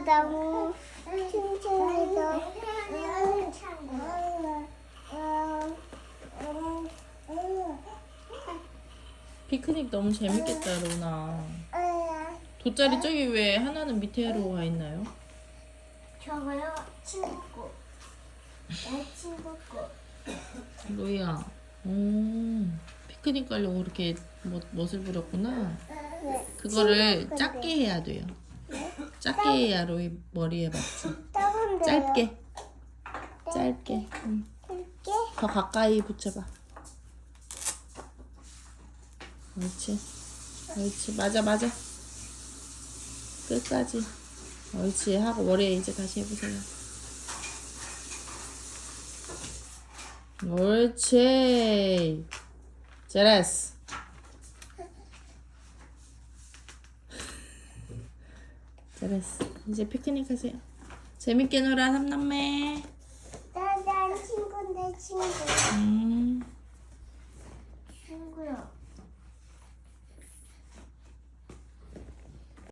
너무 칭칭해서 피크닉 너무 재밌겠다, 로나. 돗자리 저기 왜 하나는 밑에로 가 있나요? 저거요 친구. 내 친구 거. 로이야. 오, 피크닉 가려고 그렇게 멋, 멋을 부렸구나. 네. 그거를 작게 해야 돼요. 작게 해야 로이 머리에 맞지. 짧게. 짧게. 응. 짧게? 더 가까이 붙여봐. 옳지. 옳지. 맞아, 맞아. 끝까지. 옳지. 하고 머리에 이제 다시 해보세요. 옳지. 잘했어. 잘했어. 이제 피크닉 하세요. 재밌게 놀아, 삼남매. 나난 친구인데 친구. 음.